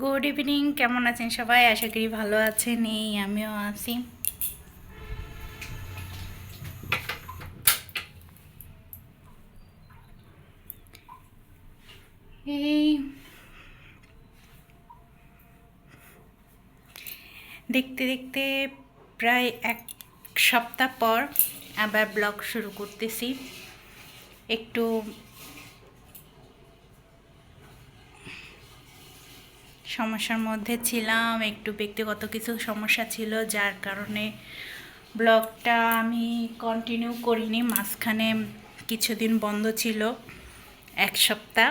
Good evening কেমন আছেন সবাই? আশা করি ভালো আছেন। এই আমিও আছি। এই দেখতে দেখতে প্রায় এক সপ্তাহ পর আবার ব্লগ শুরু করতেছি। একটু সমস্যার মধ্যে ছিলাম, একটু ব্যক্তিগত কিছু সমস্যা ছিল, যার কারণে ব্লগটা আমি কন্টিনিউ করিনি। মাঝখানে কিছুদিন বন্ধ ছিল, এক সপ্তাহ।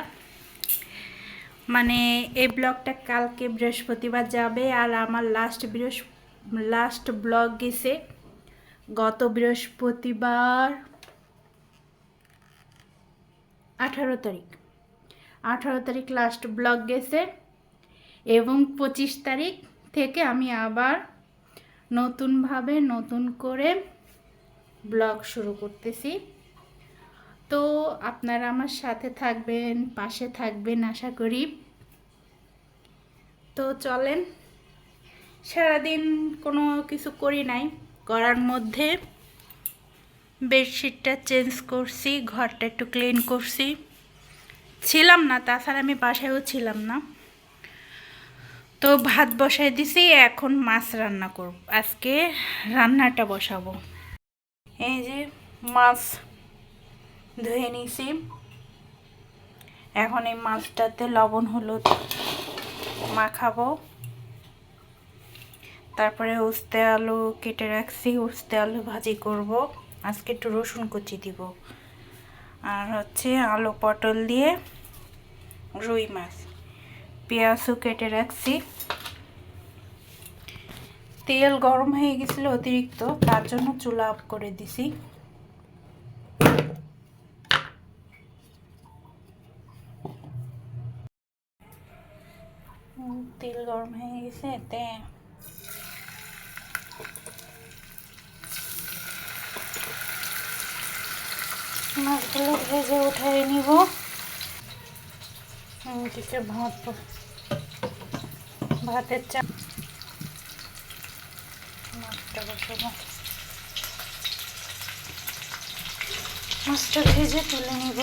মানে এই ব্লগটা কালকে বৃহস্পতিবার যাবে আর আমার লাস্ট বৃহস্প লাস্ট ব্লগ গেছে গত বৃহস্পতিবার আঠারো তারিখ। আঠারো তারিখ লাস্ট ব্লগ গেছে। এবং পঁচিশ তারিখ থেকে আমি আবার নতুনভাবে নতুন করে ব্লগ শুরু করতেছি। তো আপনারা আমার সাথে থাকবেন, পাশে থাকবেন আশা করি। তো চলেন, সারাদিন কোনো কিছু করি নাই, করার মধ্যে বেডশিটটা চেঞ্জ করছি, ঘরটা একটু ক্লিন করছি। ছিলাম না, তাছাড়া আমি বাসায়ও ছিলাম না। তো ভাত বসাই দিছি, এখন মাছ রান্না করব। আজকে রান্নাটা বসাবো। এই যে মাছ ধুয়ে নিছি। এখন এই মাছটাতে লবণ, হলুদ মাখাবো। তারপরে উস্তে আলু কেটে রাখছি, উস্তে আলু ভাজি করব। আজকে একটু রসুন কুচি দিব। আর হচ্ছে আলু পটল দিয়ে রুই মাছ। পেঁয়াজও কেটে রাখছি। তেল গরম হয়ে গেছিল অতিরিক্ত, তার জন্য চুলা অফ করে দিছি। তেল গরম হয়ে গেছে এতে মাছগুলো ভেজে উঠাই নিব। ভাত ভাতের চা। মাছটা মাছটা ভেজে তুলে নিব।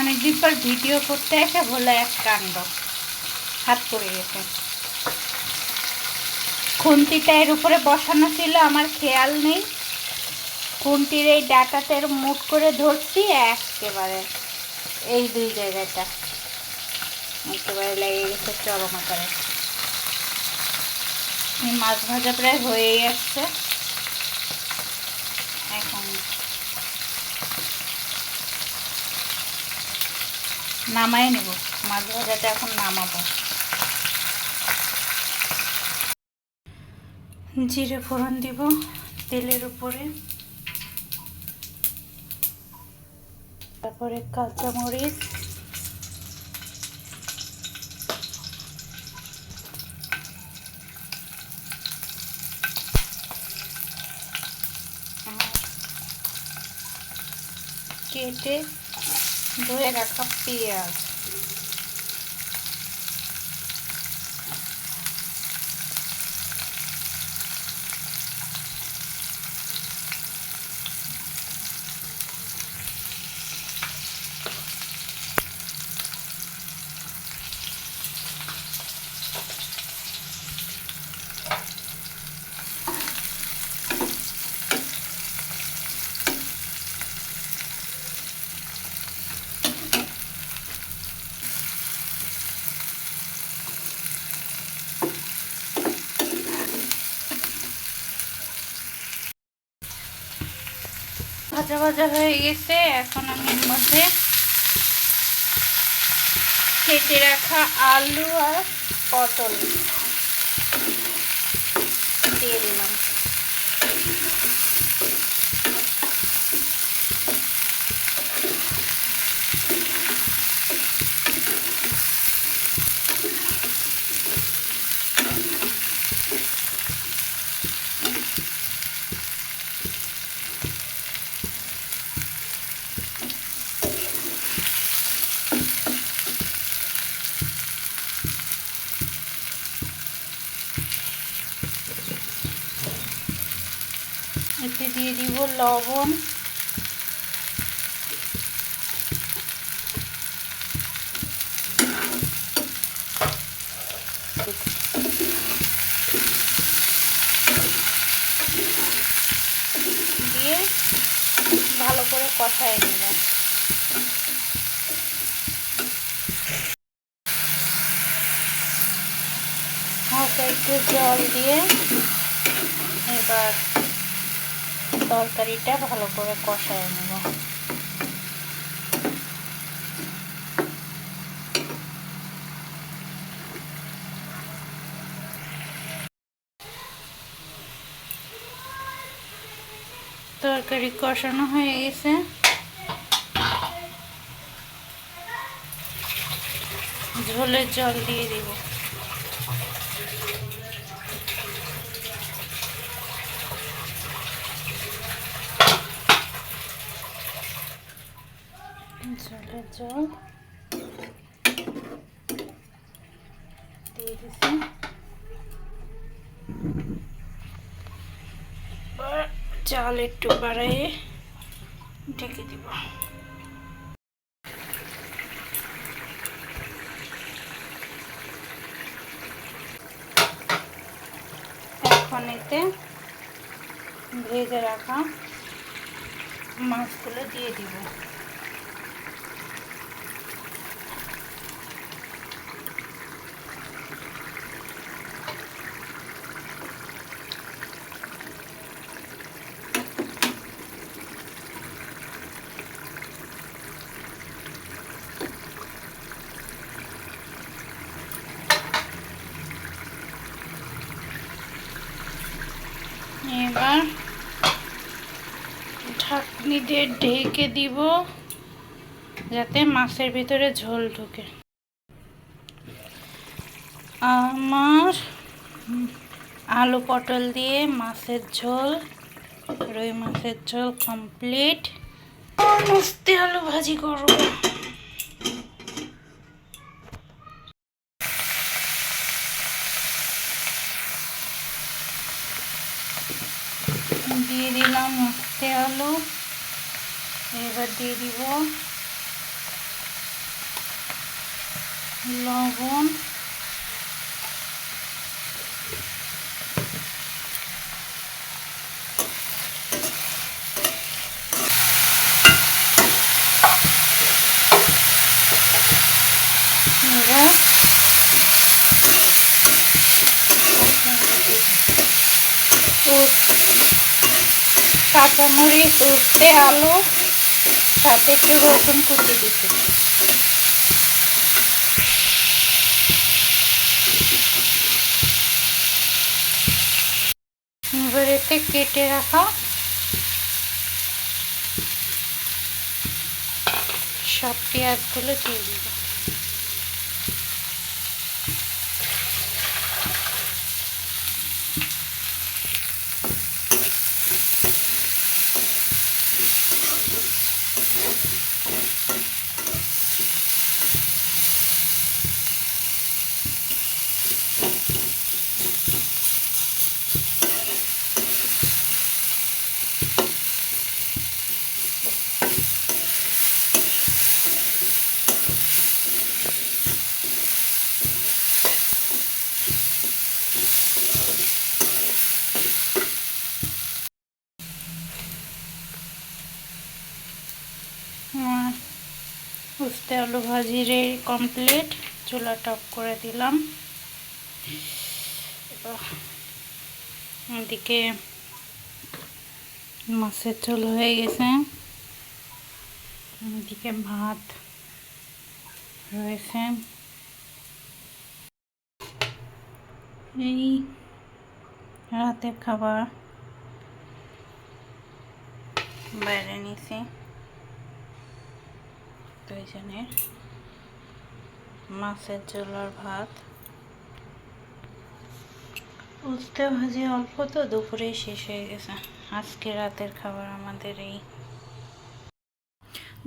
অনেকদিন পর ভিডিও করতে এসে হলো এক কাণ্ড। হাত পড়ে গেছে। খুন্তিটা এর উপরে বসানো ছিল, আমার খেয়াল নেই। খুন্তির এই ডাটাতে মুট করে ধরছি, একেবারে এই দুই জায়গাটা। একেবারে লেগে গেছে চরম আকারে। মাছ ভাজা প্রায় হয়েই আসছে। এখন নামাই নেব। মাছ ভাজাটা এখন নামাবো। জিরে ফোড়ন দিব তেলের উপরে। তারপরে কাঁচামরিচ কেটে ধুয়ে রাখা পেঁয়াজ। ভাজা ভাজা হয়ে গেছে। এখন আমি এর মধ্যে কেটে রাখা আলু আর পটল দিয়ে দিলাম এতে দিয়ে দিব লবণ। দিয়ে ভালো করে কষায় নেব। হালকা একটু জল দিয়ে এবার তরকারিটা ভালো করে কষায় নেব। তরকারি কষানো হয়ে গেছে। ঝোলের জল দিয়ে দিব। ঝোলের জল দিয়ে দিছি। চাল একটু বাড়াইয়ে ঢেকে দিব। এখন এতে ভেজে রাখা মাছগুলো দিয়ে দিব এবার ঢাকনি দিয়ে ঢেকে দিব যাতে মাছের ভিতরে ঝোল ঢুকে। আমার আলু পটল দিয়ে মাছের ঝোল, রুই মাছের ঝোল কমপ্লিট মস্তি আলু ভাজি করব। দিয়ে দিলাম মস্তে আলু। এবার দিয়ে দিব লবণ। কাঁচামরিচ উঠতে আলু। সাথে একটু দিচ্ছি কেটে রাখা সব পেঁয়াজগুলো দিয়ে দিব আমার উস্তে আলু ভাজি রে কমপ্লিট চুলা টপ করে দিলাম। এদিকে মাছের ঝোল হয়ে গেছে। এদিকে ভাত রয়েছে। এই রাতের খাবার বাইরে নিছি। দুইজনের মাছের ঝোল আর ভাত। উস্তে ভাজি অল্প তো, দুপুরেই শেষ হয়ে গেছে। আজকে রাতের খাবার আমাদের এই।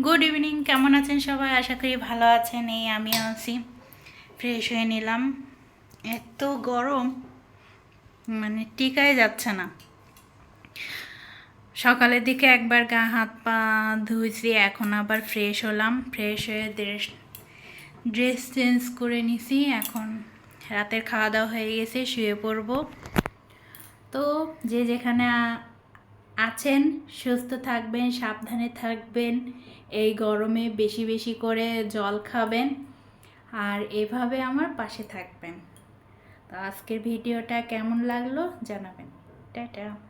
গুড ইভিনিং কেমন আছেন সবাই? আশা করি ভালো আছেন। এই আমিও আছি। ফ্রেশ হয়ে নিলাম। এত গরম মানে টিকাই যাচ্ছে না। সকালের দিকে একবার গা, হাত, পা ধুইছি এখন আবার ফ্রেশ হলাম। ফ্রেশ হয়ে ড্রেস ড্রেস চেঞ্জ করে নিছি। এখন রাতের খাওয়া দাওয়া হয়ে গেছে, শুয়ে পড়ব। তো যে যেখানে আছেন, সুস্থ থাকবেন, সাবধানে থাকবেন, এই গরমে বেশি বেশি করে জল খাবেন আর এভাবে আমার পাশে থাকবেন। তো আজকের ভিডিওটা কেমন লাগল জানাবেন। টাটা।